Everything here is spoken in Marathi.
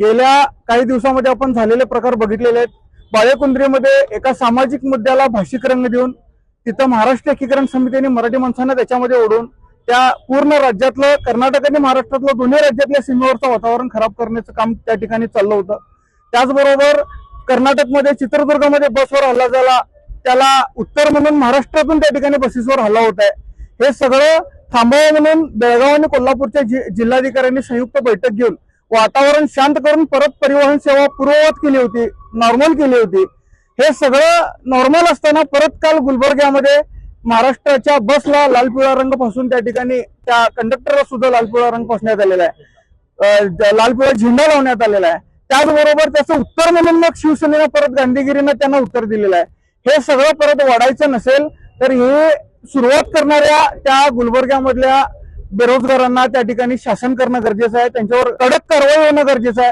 गेल्या काही दिवसामध्ये आपण झालेले प्रकार बघितलेले आहेत. बाळेकुंद्रीमध्ये एका सामाजिक मुद्द्याला भाषिक रंग देऊन तिथं महाराष्ट्र एकीकरण समितीने मराठी माणसांना त्याच्यामध्ये ओढून त्या पूर्ण राज्यातलं कर्नाटक आणि महाराष्ट्रातलं दोन्ही राज्यातल्या सीमेवरचं वातावरण खराब करण्याचं काम त्या ठिकाणी चाललं होतं. त्याचबरोबर कर्नाटकमध्ये चित्रदुर्गमध्ये बसवर हल्ला झाला. त्याला उत्तर म्हणून महाराष्ट्रातून त्या ठिकाणी बसेसवर हल्ला होत आहे. हे सगळं थांबावं म्हणून बेळगाव आणि कोल्हापूरच्या जि- जिल्हाधिकाऱ्यांनी संयुक्त बैठक घेऊन वातावरण शांत करून परत परिवहन सेवा पूर्ववत केली होती नॉर्मल केली होती. हे सगळं नॉर्मल असताना परत काल गुलबर्ग्यामध्ये महाराष्ट्राच्या बसला लाल पिवळा रंग फसून त्या ठिकाणी त्या कंडक्टरला सुद्धा लाल पिवळा रंग फासण्यात आलेला आहे. लाल पिवळा झेंडा लावण्यात आलेला आहे. त्याचबरोबर त्याचं उत्तर म्हणून मग शिवसेनेनं परत गांधीगिरीनं त्यांना उत्तर दिलेलं आहे. हे सगळं परत वाढायचं नसेल तर हे सुरुवात करणाऱ्या त्या गुलबर्ग्यामधल्या बेरोजगारांना त्या ठिकाणी शासन करणं गरजेचं आहे त्यांच्यावर कडक कारवाई होणं गरजेचं आहे.